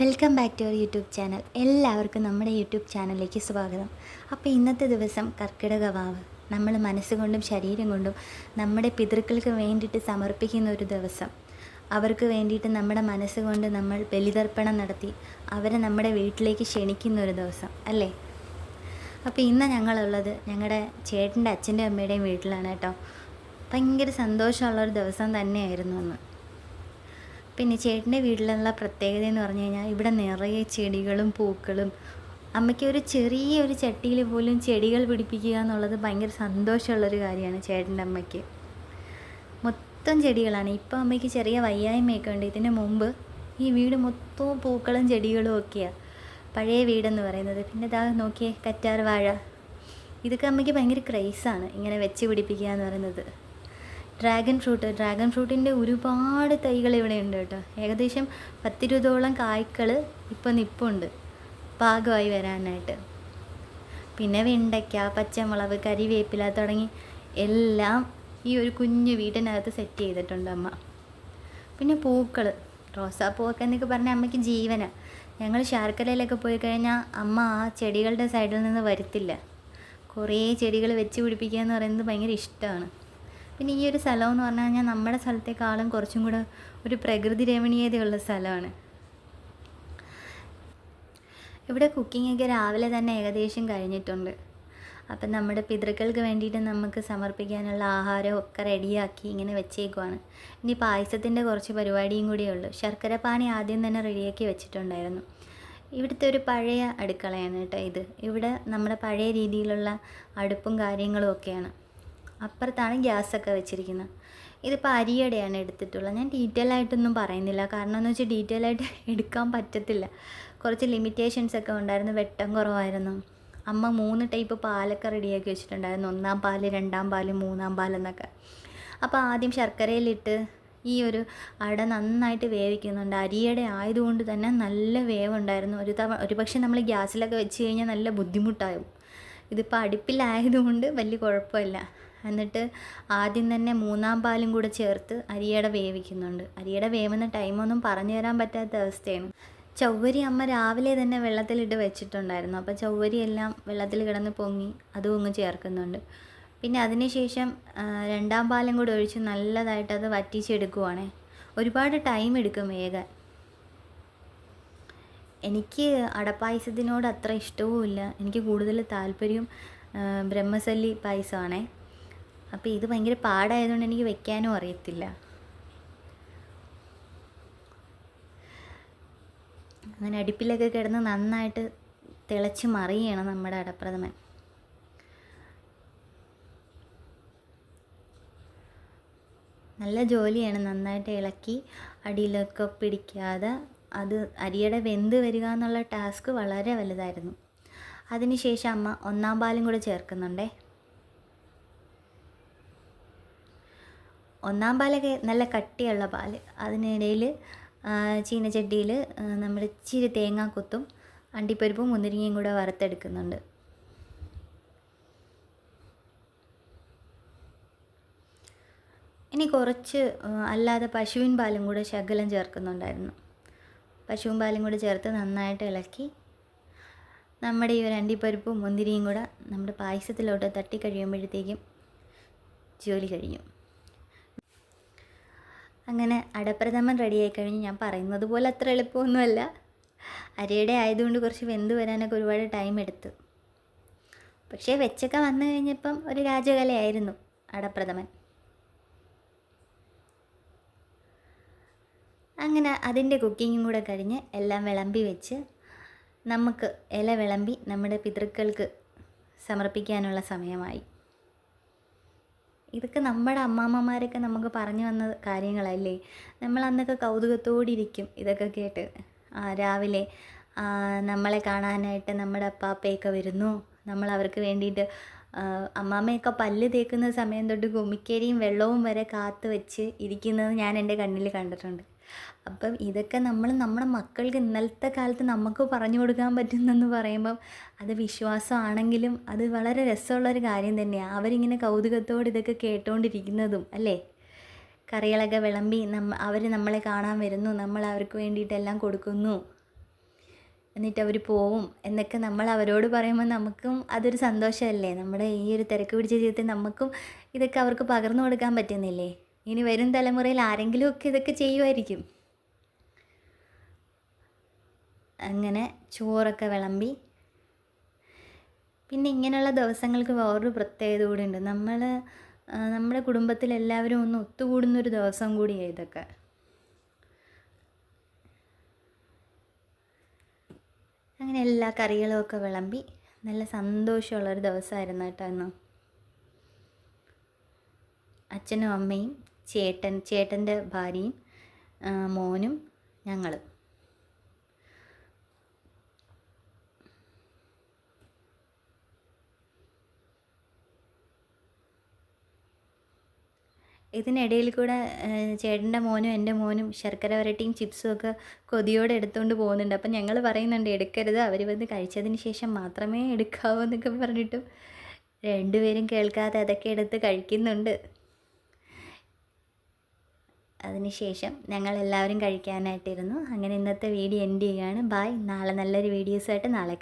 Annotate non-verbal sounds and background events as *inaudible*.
Welcome back to our YouTube channel. എല്ലാവർക്കും നമ്മുടെ YouTube ചാനലിലേക്ക് സ്വാഗതം. അപ്പോൾ ഇന്നത്തെ ദിവസം കർക്കിടക വാവ്. നമ്മൾ മനസ്സുകൊണ്ടും ശരീരം കൊണ്ടും നമ്മുടെ പിതൃക്കൾക്ക് വേണ്ടിയിട്ട് സമർപ്പിക്കുന്ന ഒരു ദിവസം. അവർക്ക് വേണ്ടിയിട്ട് നമ്മുടെ മനസ്സുകൊണ്ട് നമ്മൾ ബലിതർപ്പണം നടത്തി അവരെ നമ്മുടെ വീട്ടിലേക്ക് ക്ഷണിക്കുന്ന ഒരു ദിവസം അല്ലേ? അപ്പോൾ ഇന്ന് ഞങ്ങളുള്ളത് ഞങ്ങളുടെ ചേട്ടന്റെ അച്ഛന്റെ അമ്മയുടെയും വീട്ടിലാണ് കേട്ടോ. ഭയങ്കര സന്തോഷമുള്ളൊരു ദിവസം തന്നെയായിരുന്നു അന്ന്. പിന്നെ ചേട്ടന്റെ വീട്ടിലുള്ള പ്രത്യേകത എന്ന് പറഞ്ഞു കഴിഞ്ഞാൽ ഇവിടെ നിറയെ ചെടികളും പൂക്കളും. അമ്മയ്ക്ക് ഒരു ചെറിയ ഒരു ചട്ടിയിൽ പോലും ചെടികൾ പിടിപ്പിക്കുക എന്നുള്ളത് ഭയങ്കര സന്തോഷമുള്ളൊരു കാര്യമാണ് ചേട്ടന്റെ അമ്മയ്ക്ക്. മൊത്തം ചെടികളാണ്. ഇപ്പോൾ അമ്മയ്ക്ക് ചെറിയ വയ്യായ്മയൊക്കെ ഉണ്ട്. ഇതിന് മുമ്പ് ഈ വീട് മൊത്തവും പൂക്കളും ചെടികളും ഒക്കെയാണ് പഴയ വീടെന്ന് പറയുന്നത്. പിന്നെ ഇതാ നോക്കിയേ കറ്റാർ വാഴ ഇതൊക്കെ അമ്മയ്ക്ക് ഭയങ്കര ക്രൈസാണ് ഇങ്ങനെ വെച്ച് പിടിപ്പിക്കുക എന്ന് പറയുന്നത്. Dragon fruit. ഡ്രാഗൺ ഫ്രൂട്ടിന്റെ ഒരുപാട് തൈകൾ ഇവിടെ ഉണ്ട് കേട്ടോ. ഏകദേശം പത്തിരുപതോളം കായ്ക്കൾ ഇപ്പം നിപ്പുണ്ട്. പാകമായി വരാനായിട്ട്. പിന്നെ വെണ്ടയ്ക്ക പച്ചമുളക് കരിവേപ്പില തുടങ്ങി എല്ലാം ഈ ഒരു കുഞ്ഞു വീട്ടിനകത്ത് സെറ്റ് ചെയ്തിട്ടുണ്ട് അമ്മ. പിന്നെ പൂക്കൾ. റോസാപ്പൂവൊക്കെ എന്നൊക്കെ പറഞ്ഞാൽ അമ്മയ്ക്ക് ജീവന. ഞങ്ങൾ ശാർക്കരയിലൊക്കെ പോയി കഴിഞ്ഞാൽ അമ്മ ആ ചെടികളുടെ സൈഡിൽ നിന്ന് വരുത്തില്ല. കുറേ ചെടികൾ വെച്ച് പിടിപ്പിക്കുക എന്ന് പറയുന്നത് ഭയങ്കര ഇഷ്ടമാണ്. പിന്നെ ഈ ഒരു സ്ഥലം എന്ന് പറഞ്ഞു കഴിഞ്ഞാൽ നമ്മുടെ സ്ഥലത്തേക്കാളും കുറച്ചും കൂടെ ഒരു പ്രകൃതി രമണീയതയുള്ള സ്ഥലമാണ്. ഇവിടെ കുക്കിങ്ങൊക്കെ രാവിലെ തന്നെ ഏകദേശം കഴിഞ്ഞിട്ടുണ്ട്. അപ്പം നമ്മുടെ പിതൃക്കൾക്ക് വേണ്ടിയിട്ട് നമുക്ക് സമർപ്പിക്കാനുള്ള ആഹാരം ഒക്കെ റെഡിയാക്കി ഇങ്ങനെ വെച്ചേക്കുവാണ്. ഇനി പായസത്തിന്റെ കുറച്ച് പരിപാടിയും കൂടിയേ ഉള്ളൂ. ശർക്കര പാനി ആദ്യം തന്നെ റെഡിയാക്കി വെച്ചിട്ടുണ്ടായിരുന്നു. ഇവിടുത്തെ ഒരു പഴയ അടുക്കളയാണ് കേട്ടോ ഇത്. ഇവിടെ നമ്മുടെ പഴയ രീതിയിലുള്ള അടുപ്പും കാര്യങ്ങളും ഒക്കെയാണ്. അപ്പുറത്താണ് ഗ്യാസൊക്കെ വെച്ചിരിക്കുന്നത്. ഇതിപ്പോൾ അരിയുടെയാണ് എടുത്തിട്ടുള്ളത്. ഞാൻ ഡീറ്റെയിൽ ആയിട്ടൊന്നും പറയുന്നില്ല. കാരണം എന്ന് വെച്ചാൽ ഡീറ്റെയിൽ ആയിട്ട് *laughs* എടുക്കാൻ പറ്റത്തില്ല. കുറച്ച് ലിമിറ്റേഷൻസ് ഒക്കെ ഉണ്ടായിരുന്നു. വെട്ടം കുറവായിരുന്നു. അമ്മ മൂന്ന് ടൈപ്പ് പാലൊക്കെ റെഡിയാക്കി വെച്ചിട്ടുണ്ടായിരുന്നു. ഒന്നാം പാൽ രണ്ടാം പാൽ മൂന്നാം പാലെന്നൊക്കെ അപ്പോൾ ആദ്യം ശർക്കരയിലിട്ട് ഈ ഒരു അട നന്നായിട്ട് വേവിക്കുന്നുണ്ട്. അരിയുടെ ആയതുകൊണ്ട് തന്നെ നല്ല വേവുണ്ടായിരുന്നു. ഒരു തവണ ഒരു പക്ഷേ നമ്മൾ ഗ്യാസിലൊക്കെ വെച്ച് കഴിഞ്ഞാൽ നല്ല ബുദ്ധിമുട്ടാകും. ഇതിപ്പോൾ അടുപ്പിലായതുകൊണ്ട് വലിയ കുഴപ്പമില്ല. എന്നിട്ട് ആദ്യം തന്നെ മൂന്നാം പാലും കൂടെ ചേർത്ത് അരിയട വേവിക്കുന്നുണ്ട്. അരിയട വേവുന്ന ടൈമൊന്നും പറഞ്ഞു തരാൻ പറ്റാത്ത അവസ്ഥയാണ്. ചൗവരി അമ്മ രാവിലെ തന്നെ വെള്ളത്തിലിട്ട് വെച്ചിട്ടുണ്ടായിരുന്നു. അപ്പോൾ ചൗവരി എല്ലാം വെള്ളത്തിൽ കിടന്ന് പൊങ്ങി അതും അങ്ങ് ചേർക്കുന്നുണ്ട്. പിന്നെ അതിനുശേഷം രണ്ടാം പാലും കൂടെ ഒഴിച്ച് നല്ലതായിട്ട് അത് വറ്റിച്ചെടുക്കുവാണേ. ഒരുപാട് ടൈം എടുക്കും വേഗം എനിക്ക് അടപ്പായസത്തിനോട് അത്ര ഇഷ്ടവുമില്ല. എനിക്ക് കൂടുതൽ താല്പര്യം ബ്രഹ്മസല്ലി പായസമാണേ. അപ്പോൾ ഇത് ഭയങ്കര പാടായതുകൊണ്ട് എനിക്ക് വെക്കാനും അറിയത്തില്ല. അങ്ങനെ അടുപ്പിലൊക്കെ കിടന്ന് നന്നായിട്ട് തിളച്ച് മറിയണം നമ്മുടെ അടപ്രഥമൻ. നല്ല ജോലിയാണ് നന്നായിട്ട് ഇളക്കി അടിയിലൊക്കെ പിടിക്കാതെ അത് അരിയുടെ വെന്ത് വരിക എന്നുള്ള ടാസ്ക് വളരെ വലുതായിരുന്നു. അതിനുശേഷം അമ്മ ഒന്നാം പാലും കൂടെ ചേർക്കുന്നുണ്ടേ. ഒന്നാം പാലൊക്കെ നല്ല കട്ടിയുള്ള പാൽ അതിനിടയിൽ ചീനച്ചട്ടിയിൽ നമ്മൾ ഇച്ചിരി തേങ്ങാക്കൊത്തും അണ്ടിപ്പരിപ്പും മുന്തിരിങ്ങയും കൂടെ വറുത്തെടുക്കുന്നുണ്ട്. ഇനി കുറച്ച് അല്ലാതെ പശുവിൻ പാലും കൂടെ ശകലം ചേർക്കുന്നുണ്ടായിരുന്നു. പശുവിൻ പാലും കൂടെ ചേർത്ത് നന്നായിട്ട് ഇളക്കി നമ്മുടെ ഈ ഒരു അണ്ടിപ്പരിപ്പും മുന്തിരിയും കൂടെ നമ്മുടെ പായസത്തിലോട്ട് തട്ടി കഴിയുമ്പോഴത്തേക്കും ജോലി കഴിഞ്ഞു. അങ്ങനെ അടപ്രഥമൻ റെഡിയായി കഴിഞ്ഞ് ഞാൻ പറയുന്നത് പോലെ അത്ര എളുപ്പമൊന്നുമല്ല. അരിയുടെ ആയതുകൊണ്ട് കുറച്ച് വെന്ത് വരാനൊക്കെ ഒരുപാട് ടൈം എടുത്തു. പക്ഷേ വെച്ചൊക്കെ വന്നു കഴിഞ്ഞപ്പം ഒരു രാജകലയായിരുന്നു അടപ്രഥമൻ. അങ്ങനെ അതിന്റെ കുക്കിങ്ങും കൂടെ കഴിഞ്ഞ് എല്ലാം വിളമ്പി വെച്ച് നമുക്ക് ഇല വിളമ്പി നമ്മുടെ പിതൃക്കൾക്ക് സമർപ്പിക്കാനുള്ള സമയമായി. ഇതൊക്കെ നമ്മുടെ അമ്മാമ്മമാരൊക്കെ നമുക്ക് പറഞ്ഞു വന്ന കാര്യങ്ങളല്ലേ? നമ്മൾ അന്നൊക്കെ കൗതുകത്തോടിരിക്കും ഇതൊക്കെ കേട്ട്. രാവിലെ നമ്മളെ കാണാനായിട്ട് നമ്മുടെ അപ്പാപ്പയൊക്കെ വരുന്നു. നമ്മൾ അവർക്ക് വേണ്ടിയിട്ട് അമ്മാമ്മയൊക്കെ പല്ല് തേക്കുന്ന സമയം തൊട്ട് ഗുമിക്കരിയും വെള്ളവും വരെ കാത്തു വെച്ച് ഇരിക്കുന്നത് ഞാൻ എന്റെ കണ്ണിൽ കണ്ടിട്ടുണ്ട്. അപ്പം ഇതൊക്കെ നമ്മൾ നമ്മുടെ മക്കൾക്ക് ഇന്നലത്തെ കാലത്ത് നമുക്ക് പറഞ്ഞു കൊടുക്കാൻ പറ്റുന്നെന്ന് പറയുമ്പം അത് വിശ്വാസമാണെങ്കിലും അത് വളരെ രസമുള്ളൊരു കാര്യം തന്നെയാണ് അവരിങ്ങനെ കൗതുകത്തോട് ഇതൊക്കെ കേട്ടുകൊണ്ടിരിക്കുന്നതും അല്ലേ? കറികളൊക്കെ വിളമ്പി നമ്മ അവർ നമ്മളെ കാണാൻ വരുന്നു നമ്മൾ അവർക്ക് വേണ്ടിയിട്ടെല്ലാം കൊടുക്കുന്നു എന്നിട്ട് അവർ പോവും എന്നൊക്കെ നമ്മൾ അവരോട് പറയുമ്പോൾ നമുക്കും അതൊരു സന്തോഷമല്ലേ? നമ്മുടെ ഈ ഒരു തിരക്ക് പിടിച്ച ജീവിതത്തിൽ നമുക്കും ഇതൊക്കെ അവർക്ക് പകർന്നു കൊടുക്കാൻ പറ്റുന്നില്ലേ? ഇനി വരും തലമുറയിൽ ആരെങ്കിലുമൊക്കെ ഇതൊക്കെ ചെയ്യുമായിരിക്കും. അങ്ങനെ ചോറൊക്കെ വിളമ്പി. പിന്നെ ഇങ്ങനെയുള്ള ദിവസങ്ങൾക്ക് വേറൊരു പ്രത്യേകത കൂടി ഉണ്ട്. നമ്മൾ നമ്മുടെ കുടുംബത്തിൽ എല്ലാവരും ഒന്ന് ഒത്തുകൂടുന്നൊരു ദിവസം കൂടിയാണ് ഇതൊക്കെ. അങ്ങനെ എല്ലാ കറികളും ഒക്കെ വിളമ്പി നല്ല സന്തോഷമുള്ളൊരു ദിവസമായിരുന്നു കേട്ടോ ഇന്ന്. അച്ഛനും അമ്മയും ചേട്ടൻ ചേട്ടന്റെ ഭാര്യയും മോനും ഞങ്ങൾ ഇതിനിടയിൽ കൂടെ ചേട്ടന്റെ മോനും എന്റെ മോനും ശർക്കര വരട്ടിയും ചിപ്സും ഒക്കെ കൊതിയോടെ എടുത്തുകൊണ്ട് പോകുന്നുണ്ട്. അപ്പം ഞങ്ങൾ പറയുന്നുണ്ട് എടുക്കരുത്. അവർ വന്ന് കഴിച്ചതിന് ശേഷം മാത്രമേ എടുക്കാവൂ എന്നൊക്കെ പറഞ്ഞിട്ടും രണ്ടുപേരും കേൾക്കാതെ അതൊക്കെ എടുത്ത് കഴിക്കുന്നുണ്ട്. അതിനുശേഷം ഞങ്ങൾ എല്ലാവരും കഴിക്കാനായിട്ടിരുന്നു. അങ്ങനെ ഇന്നത്തെ വീഡിയോ എൻഡ് ചെയ്യുകയാണ്. ബായ് നാളെ നല്ലൊരു വീഡിയോസായിട്ട് നാളെ